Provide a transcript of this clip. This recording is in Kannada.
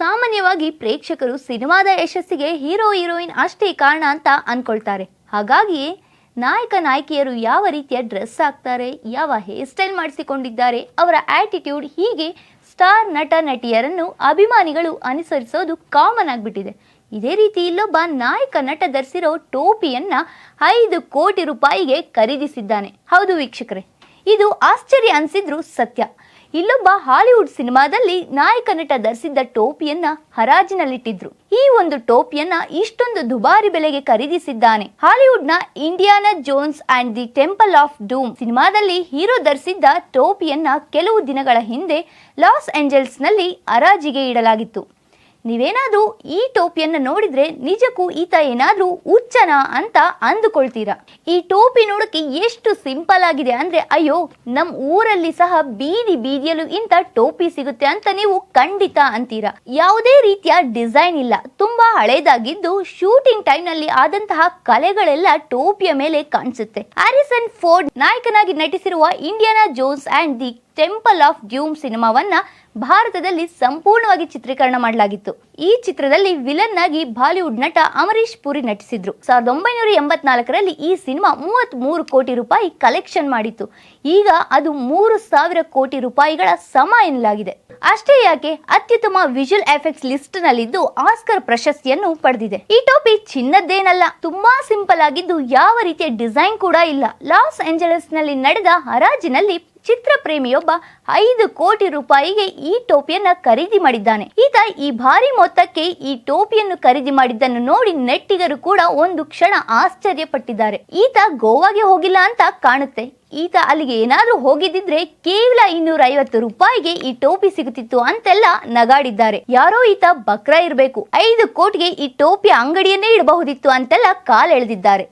ಸಾಮಾನ್ಯವಾಗಿ ಪ್ರೇಕ್ಷಕರು ಸಿನಿಮಾದ ಯಶಸ್ಸಿಗೆ ಹೀರೋ, ಹೀರೋಯಿನ್ ಅಷ್ಟೇ ಕಾರಣ ಅಂತ ಅನ್ಕೊಳ್ತಾರೆ. ಹಾಗಾಗಿಯೇ ನಾಯಕ, ನಾಯಕಿಯರು ಯಾವ ರೀತಿಯ ಡ್ರೆಸ್ ಹಾಕ್ತಾರೆ, ಯಾವ ಹೇರ್ ಸ್ಟೈಲ್ ಮಾಡಿಸಿಕೊಂಡಿದ್ದಾರೆ, ಅವರ ಆಟಿಟ್ಯೂಡ್ ಹೀಗೆ ಸ್ಟಾರ್ ನಟ, ನಟಿಯರನ್ನು ಅಭಿಮಾನಿಗಳು ಅನುಸರಿಸೋದು ಕಾಮನ್ ಆಗಿಬಿಟ್ಟಿದೆ. ಇದೇ ರೀತಿ ಇಲ್ಲೊಬ್ಬ ನಾಯಕ ನಟ ಧರಿಸಿರೋ ಟೋಪಿಯನ್ನ ಐದು ಕೋಟಿ ರೂಪಾಯಿಗೆ ಖರೀದಿಸಿದ್ದಾನೆ. ಹೌದು ವೀಕ್ಷಕರೇ, ಇದು ಆಶ್ಚರ್ಯ ಅನ್ಸಿದ್ರು ಸತ್ಯ. ಇಲ್ಲೊಬ್ಬ ಹಾಲಿವುಡ್ ಸಿನಿಮಾದಲ್ಲಿ ನಾಯಕ ನಟ ಧರಿಸಿದ್ದ ಟೋಪಿಯನ್ನ ಹರಾಜಿನಲ್ಲಿಟ್ಟಿದ್ರು. ಈ ಒಂದು ಟೋಪಿಯನ್ನ ಇಷ್ಟೊಂದು ದುಬಾರಿ ಬೆಲೆಗೆ ಖರೀದಿಸಿದ್ದಾನೆ. ಹಾಲಿವುಡ್ನ Indiana Jones and the Temple of Doom ಸಿನಿಮಾದಲ್ಲಿ ಹೀರೋ ಧರಿಸಿದ್ದ ಟೋಪಿಯನ್ನ ಕೆಲವು ದಿನಗಳ ಹಿಂದೆ ಲಾಸ್ ಏಂಜಲ್ಸ್ನಲ್ಲಿ ಹರಾಜಿಗೆ ಇಡಲಾಗಿತ್ತು. ನೀವೇನಾದ್ರೂ ಈ ಟೋಪಿಯನ್ನ ನೋಡಿದ್ರೆ ನಿಜಕ್ಕೂ ಈತ ಏನಾದ್ರೂ ಹುಚ್ಚನ ಅಂತ ಅಂದುಕೊಳ್ತೀರಾ? ಈ ಟೋಪಿ ನೋಡಕ್ಕೆ ಎಷ್ಟು ಸಿಂಪಲ್ ಆಗಿದೆ ಅಂದ್ರೆ ಅಯ್ಯೋ, ನಮ್ ಊರಲ್ಲಿ ಸಹ ಬೀದಿ ಬೀದಿಯಲ್ಲೂ ಇಂಥ ಟೋಪಿ ಸಿಗುತ್ತೆ ಅಂತ ನೀವು ಖಂಡಿತ ಅಂತೀರಾ? ಯಾವುದೇ ರೀತಿಯ ಡಿಸೈನ್ ಇಲ್ಲ. ತುಂಬಾ ಹಳೇದಾಗಿದ್ದು ಶೂಟಿಂಗ್ ಟೈಮ್ನಲ್ಲಿ ಆದಂತಹ ಕಲೆಗಳೆಲ್ಲ ಟೋಪಿಯ ಮೇಲೆ ಕಾಣಿಸುತ್ತೆ. ಹ್ಯಾರಿಸನ್ ಫೋರ್ಡ್ ನಾಯಕನಾಗಿ ನಟಿಸಿರುವ Indiana Jones and the Temple of Doom ಸಿನಿಮಾವನ್ನ ಭಾರತದಲ್ಲಿ ಸಂಪೂರ್ಣವಾಗಿ ಚಿತ್ರೀಕರಣ ಮಾಡಲಾಗಿತ್ತು. ಈ ಚಿತ್ರದಲ್ಲಿ ವಿಲನ್ ಆಗಿ ಬಾಲಿವುಡ್ ನಟ ಅಮರೀಶ್ ಪುರಿ ನಟಿಸಿದ್ರು. ಸಾವಿರದ ಒಂಬೈನೂರ ಎಂಬತ್ನಾಲ್ಕರಲ್ಲಿ ಈ ಸಿನಿಮಾ ಮೂವತ್ತ್ ಮೂರು ಕೋಟಿ ರೂಪಾಯಿ ಕಲೆಕ್ಷನ್ ಮಾಡಿತ್ತು. ಈಗ ಅದು ಮೂರು ಸಾವಿರ ಕೋಟಿ ರೂಪಾಯಿಗಳ ಸಮ ಎನ್ನಲಾಗಿದೆ. ಅಷ್ಟೇ ಯಾಕೆ, ಅತ್ಯುತ್ತಮ ವಿಜುವಲ್ ಎಫೆಕ್ಟ್ಸ್ ಲಿಸ್ಟ್ ನಲ್ಲಿದ್ದು ಆಸ್ಕರ್ ಪ್ರಶಸ್ತಿಯನ್ನು ಪಡೆದಿದೆ. ಈ ಟೋಪಿ ಚಿನ್ನದ್ದೇನಲ್ಲ, ತುಂಬಾ ಸಿಂಪಲ್ ಆಗಿದ್ದು ಯಾವ ರೀತಿಯ ಡಿಸೈನ್ ಕೂಡ ಇಲ್ಲ. ಲಾಸ್ ಏಂಜಲಸ್ನಲ್ಲಿ ನಡೆದ ಹರಾಜಿನಲ್ಲಿ ಚಿತ್ರಪ್ರೇಮಿಯೊಬ್ಬ ಐದು ಕೋಟಿ ರೂಪಾಯಿಗೆ ಈ ಟೋಪಿಯನ್ನ ಖರೀದಿ ಮಾಡಿದ್ದಾನೆ. ಈತ ಈ ಭಾರಿ ಮೊತ್ತಕ್ಕೆ ಈ ಟೋಪಿಯನ್ನು ಖರೀದಿ ಮಾಡಿದ್ದನ್ನು ನೋಡಿ ನೆಟ್ಟಿಗರು ಕೂಡ ಒಂದು ಕ್ಷಣ ಆಶ್ಚರ್ಯ ಪಟ್ಟಿದ್ದಾರೆ ಈತ ಗೋವಾಗೆ ಹೋಗಿಲ್ಲ ಅಂತ ಕಾಣುತ್ತೆ. ಈತ ಅಲ್ಲಿಗೆ ಏನಾದರೂ ಹೋಗಿದ್ದಿದ್ರೆ ಕೇವಲ ಇನ್ನೂರ ಐವತ್ತು ರೂಪಾಯಿಗೆ ಈ ಟೋಪಿ ಸಿಗುತ್ತಿತ್ತು ಅಂತೆಲ್ಲ ನಗಾಡಿದ್ದಾರೆ. ಯಾರೋ ಈತ ಬಕ್ರ ಇರಬೇಕು. ಐದು ಕೋಟಿಗೆ ಈ ಟೋಪಿ ಅಂಗಡಿಯನ್ನೇ ಇಡಬಹುದಿತ್ತು ಅಂತೆಲ್ಲ ಕಾಲೆಳೆದಿದ್ದಾರೆ.